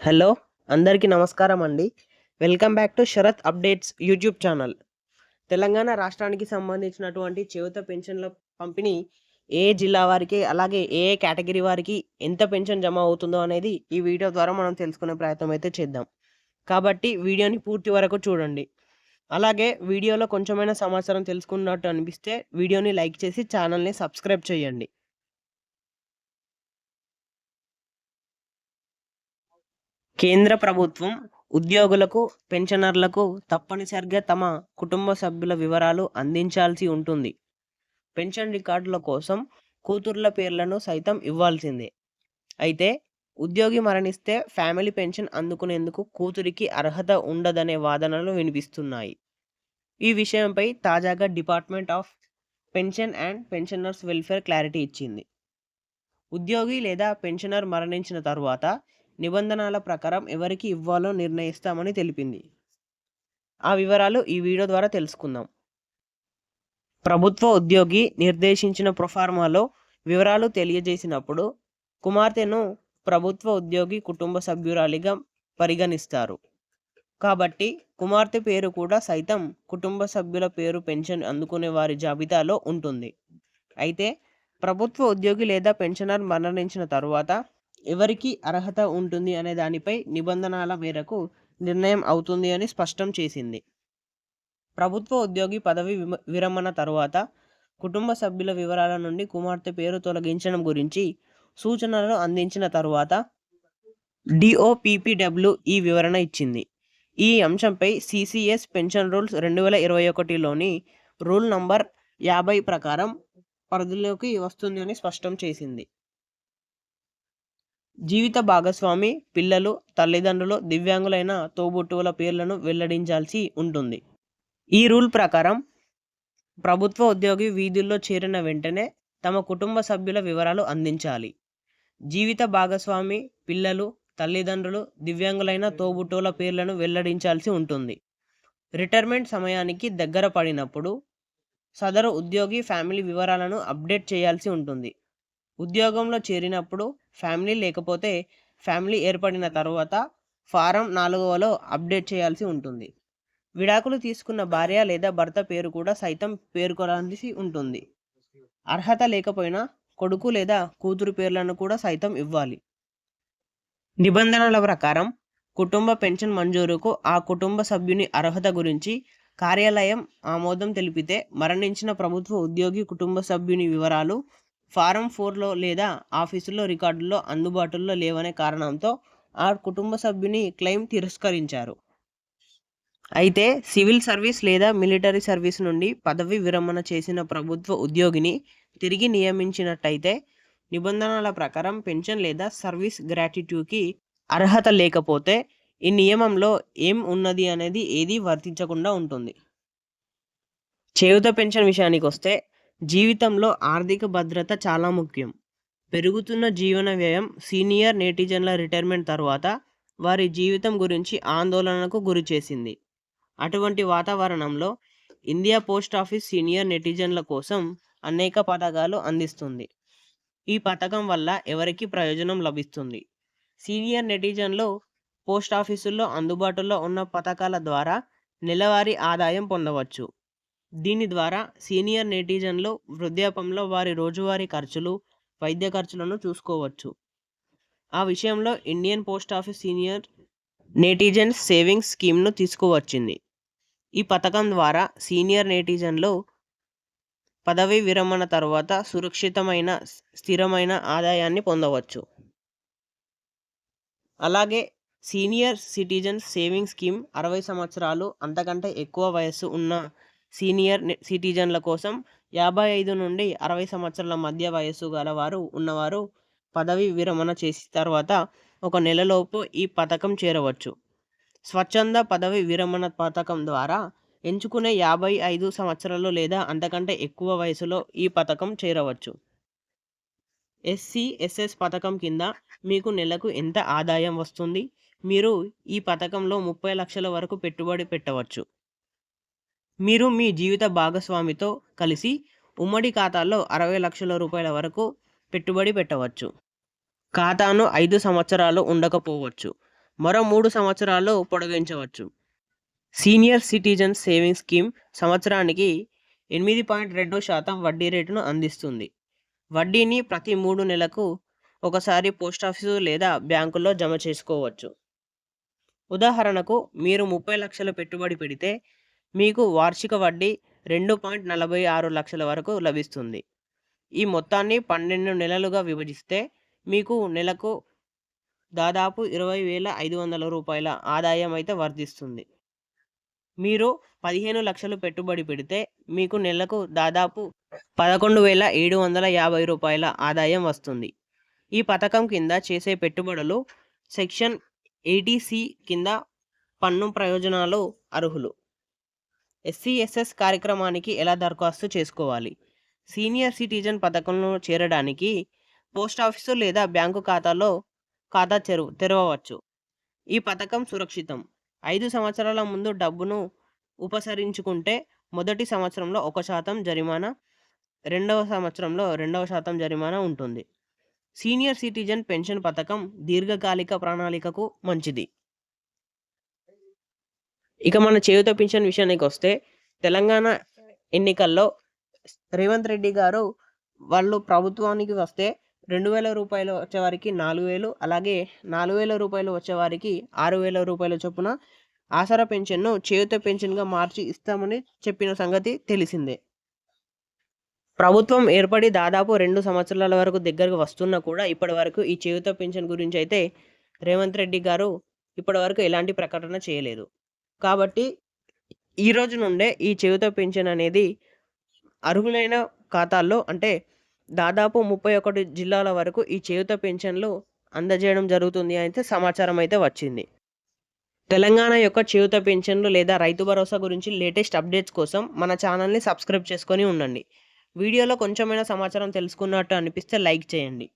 Hello అందరికీ నమస్కారం అండి welcome back to Sarath updates YouTube channel. Telangana రాష్ట్రానికి సంబంధించినటువంటి చేయుత పెన్షన్ల పంపిణీ ఏ జిల్లా వారికి అలాగే ఏ ఏ కేటగిరీ వారికి ఎంత పెన్షన్ జమ అవుతుందో అనేది ఈ వీడియో ద్వారా మనం తెలుసుకునే ప్రయత్నం అయితే చేద్దాం. కాబట్టి వీడియోని పూర్తి వరకు చూడండి. అలాగే వీడియోలో కొంచెమైనా సమాచారం తెలుసుకున్నట్టు అనిపిస్తే వీడియోని లైక్ చేసి ఛానల్ని సబ్స్క్రైబ్ చేయండి. కేంద్ర ప్రభుత్వం ఉద్యోగులకు పెన్షనర్లకు తప్పనిసరిగా తమ కుటుంబ సభ్యుల వివరాలు అందించాల్సి ఉంటుంది. పెన్షన్ రికార్డుల కోసం కూతుర్ల పేర్లను సైతం ఇవ్వాల్సిందే. అయితే ఉద్యోగి మరణిస్తే ఫ్యామిలీ పెన్షన్ అందుకునేందుకు కూతురికి అర్హత ఉండదనే వాదనలు వినిపిస్తున్నాయి. ఈ విషయంపై తాజాగా department of pension and pensioners welfare clarity ఇచ్చింది. ఉద్యోగి లేదా పెన్షనర్ మరణించిన తరువాత నిబంధనల ప్రకారం ఎవరికి ఇవ్వాలో నిర్ణయిస్తామని తెలిపింది. ఆ వివరాలు ఈ వీడియో ద్వారా తెలుసుకుందాం. ప్రభుత్వ ఉద్యోగి నిర్దేశించిన ప్రొఫార్మాలో వివరాలు తెలియజేసినప్పుడు కుమార్తెను ప్రభుత్వ ఉద్యోగి కుటుంబ సభ్యురాలిగా పరిగణిస్తారు. కాబట్టి కుమార్తె పేరు కూడా సైతం కుటుంబ సభ్యుల పేరు పెన్షన్ అందుకునే వారి జాబితాలో ఉంటుంది. అయితే ప్రభుత్వ ఉద్యోగి లేదా పెన్షనర్ మరణించిన తరువాత ఎవరికి అర్హత ఉంటుంది అనే దానిపై నిబంధనల మేరకు నిర్ణయం అవుతుంది అని స్పష్టం చేసింది. ప్రభుత్వ ఉద్యోగి పదవి విమ- విరమణ తరువాత కుటుంబ సభ్యుల వివరాల నుండి కుమార్తె పేరు తొలగించడం గురించి సూచనలు అందించిన తరువాత డిఓపిపిడబ్ల్యూ ఈ వివరణ ఇచ్చింది. ఈ అంశంపై సిసిఎస్ పెన్షన్ రూల్స్ రెండు వేల ఇరవై ఒకటిలోని రూల్ నంబర్ యాభై ప్రకారం పరిధిలోకి వస్తుంది అని స్పష్టం చేసింది. జీవిత భాగస్వామి పిల్లలు తల్లిదండ్రులు దివ్యాంగులైన తోబుట్టువుల పేర్లను వెల్లడించాల్సి ఉంటుంది. ఈ రూల్ ప్రకారం ప్రభుత్వ ఉద్యోగి వీధుల్లో చేరిన వెంటనే తమ కుటుంబ సభ్యుల వివరాలు అందించాలి. జీవిత భాగస్వామి పిల్లలు తల్లిదండ్రులు దివ్యాంగులైన తోబుట్టువుల పేర్లను వెల్లడించాల్సి ఉంటుంది. రిటైర్మెంట్ సమయానికి దగ్గర పడినప్పుడు సదరు ఉద్యోగి ఫ్యామిలీ వివరాలను అప్డేట్ చేయాల్సి ఉంటుంది. ఉద్యోగంలో చేరినప్పుడు ఫ్యామిలీ లేకపోతే ఫ్యామిలీ ఏర్పడిన తర్వాత ఫారం నాలుగవలో అప్డేట్ చేయాల్సి ఉంటుంది. విడాకులు తీసుకున్న భార్య లేదా భర్త పేరు కూడా సైతం పేర్కొనాల్సి ఉంటుంది. అర్హత లేకపోయినా కొడుకు లేదా కూతురు పేర్లను కూడా సైతం ఇవ్వాలి. నిబంధనల ప్రకారం కుటుంబ పెన్షన్ మంజూరుకు ఆ కుటుంబ సభ్యుని అర్హత గురించి కార్యాలయం ఆమోదం తెలిపితే మరణించిన ప్రభుత్వ ఉద్యోగి కుటుంబ సభ్యుని వివరాలు ఫారం ఫోర్లో లేదా ఆఫీసులో రికార్డుల్లో అందుబాటులో లేవనే కారణంతో ఆ కుటుంబ సభ్యుని క్లెయిమ్ తిరస్కరించారు. అయితే సివిల్ సర్వీస్ లేదా మిలిటరీ సర్వీస్ నుండి పదవి విరమణ చేసిన ప్రభుత్వ ఉద్యోగిని తిరిగి నియమించినట్టయితే నిబంధనల ప్రకారం పెన్షన్ లేదా సర్వీస్ గ్రాటిట్యూకి అర్హత లేకపోతే ఈ నియమంలో ఏం ఉన్నది అనేది ఏది వర్తించకుండా ఉంటుంది. చేయుత పెన్షన్ విషయానికి వస్తే జీవితంలో ఆర్థిక భద్రత చాలా ముఖ్యం. పెరుగుతున్న జీవన వ్యయం సీనియర్ నేటిజన్ల రిటైర్మెంట్ తర్వాత వారి జీవితం గురించి ఆందోళనకు గురి చేసింది. అటువంటి వాతావరణంలో ఇండియా పోస్ట్ ఆఫీస్ సీనియర్ నెటిజన్ల కోసం అనేక పథకాలు అందిస్తుంది. ఈ పథకం వల్ల ఎవరికి ప్రయోజనం లభిస్తుంది. సీనియర్ నెటిజన్లు పోస్ట్ ఆఫీసుల్లో అందుబాటులో ఉన్న పథకాల ద్వారా నెలవారీ ఆదాయం పొందవచ్చు. దీని ద్వారా సీనియర్ నెటిజన్లు వృద్ధాపంలో వారి రోజువారీ ఖర్చులు వైద్య ఖర్చులను చూసుకోవచ్చు. ఆ విషయంలో Indian post office senior netizens savings స్కీమ్ను తీసుకువచ్చింది. ఈ పథకం ద్వారా సీనియర్ నెటిజన్లు పదవీ విరమణ తర్వాత సురక్షితమైన స్థిరమైన ఆదాయాన్ని పొందవచ్చు. అలాగే సీనియర్ సిటిజన్ సేవింగ్ స్కీమ్ అరవై సంవత్సరాలు అంతకంటే ఎక్కువ వయస్సు ఉన్న సీనియర్ సిటిజన్ల కోసం యాభై ఐదు నుండి అరవై సంవత్సరాల మధ్య వయస్సు గలవారు ఉన్నవారు పదవి విరమణ చేసిన తర్వాత ఒక నెలలోపు ఈ పథకం చేరవచ్చు. స్వచ్ఛంద పదవి విరమణ పథకం ద్వారా ఎంచుకునే యాభై ఐదు సంవత్సరాలు లేదా అంతకంటే ఎక్కువ వయసులో ఈ పథకం చేరవచ్చు. ఎస్సీ ఎస్ఎస్ పథకం కింద మీకు నెలకు ఎంత ఆదాయం వస్తుంది? మీరు ఈ పథకంలో ముప్పై లక్షల వరకు పెట్టుబడి పెట్టవచ్చు. మీరు మీ జీవిత భాగస్వామితో కలిసి ఉమ్మడి ఖాతాలో అరవై లక్షల రూపాయల వరకు పెట్టుబడి పెట్టవచ్చు. ఖాతాను ఐదు సంవత్సరాలు ఉండకపోవచ్చు. మరో మూడు సంవత్సరాలు పొడిగించవచ్చు. సీనియర్ సిటిజన్ సేవింగ్స్ స్కీమ్ సంవత్సరానికి ఎనిమిది పాయింట్ రెండు శాతం వడ్డీ రేటును అందిస్తుంది. వడ్డీని ప్రతి మూడు నెలలకు ఒకసారి పోస్ట్ ఆఫీసు లేదా బ్యాంకులో జమ చేసుకోవచ్చు. ఉదాహరణకు మీరు ముప్పై లక్షల పెట్టుబడి పెడితే మీకు వార్షిక వడ్డీ రెండు పాయింట్ నలభై ఆరు లక్షల వరకు లభిస్తుంది. ఈ మొత్తాన్ని పన్నెండు నెలలుగా విభజిస్తే మీకు నెలకు దాదాపు ఇరవై వేల ఐదు వందల రూపాయల ఆదాయం అయితే వర్ధిస్తుంది మీరు పదిహేను లక్షలు పెట్టుబడి పెడితే మీకు నెలకు దాదాపు పదకొండు వేల ఏడు వందల యాభై రూపాయల ఆదాయం వస్తుంది. ఈ పథకం కింద చేసే పెట్టుబడులు సెక్షన్ ఎయిటీ సి కింద పన్ను ప్రయోజనాలు అర్హులు. ఎస్సీఎస్ఎస్ కార్యక్రమానికి ఎలా దరఖాస్తు చేసుకోవాలి? సీనియర్ సిటిజన్ పథకంలో చేరడానికి పోస్ట్ ఆఫీసు లేదా బ్యాంకు ఖాతాలో ఖాతా తెరవ తెరవవచ్చు. ఈ పథకం సురక్షితం. ఐదు సంవత్సరాల ముందు డబ్బును ఉపసరించుకుంటే మొదటి సంవత్సరంలో ఒక శాతం జరిమానా రెండవ సంవత్సరంలో రెండవ శాతం జరిమానా ఉంటుంది. సీనియర్ సిటిజన్ పెన్షన్ పథకం దీర్ఘకాలిక ప్రణాళికకు మంచిది. ఇక మన చేయుత పింఛన్ విషయానికి వస్తే తెలంగాణ ఎన్నికల్లో రేవంత్ రెడ్డి గారు వాళ్ళు ప్రభుత్వానికి వస్తే రెండు వేల రూపాయలు వచ్చేవారికి నాలుగు వేలు అలాగే నాలుగు వేల రూపాయలు వచ్చేవారికి ఆరు వేల రూపాయల చొప్పున ఆసరా పెన్షన్ను చేయుత పెన్షన్గా మార్చి ఇస్తామని చెప్పిన సంగతి తెలిసిందే. ప్రభుత్వం ఏర్పడి దాదాపు రెండు సంవత్సరాల వరకు దగ్గరకు వస్తున్నా కూడా ఇప్పటి వరకు ఈ చేయుత పెన్షన్ గురించి అయితే రేవంత్ రెడ్డి గారు ఇప్పటి వరకు ఎలాంటి ప్రకటన చేయలేదు. కాబట్టి ఈ రోజు నుండే ఈ చేయుత పెన్షన్ అనేది అర్హులైన ఖాతాల్లో అంటే దాదాపు ముప్పై ఒకటి జిల్లాల వరకు ఈ చేయుత పెన్షన్లు అందజేయడం జరుగుతుంది అయితే సమాచారం అయితే వచ్చింది. తెలంగాణ యొక్క చేయుత పెన్షన్లు లేదా రైతు భరోసా గురించి లేటెస్ట్ అప్డేట్స్ కోసం మన ఛానల్ని సబ్స్క్రైబ్ చేసుకొని ఉండండి. వీడియోలో కొంచెమైనా సమాచారం తెలుసుకున్నట్టు అనిపిస్తే లైక్ చేయండి.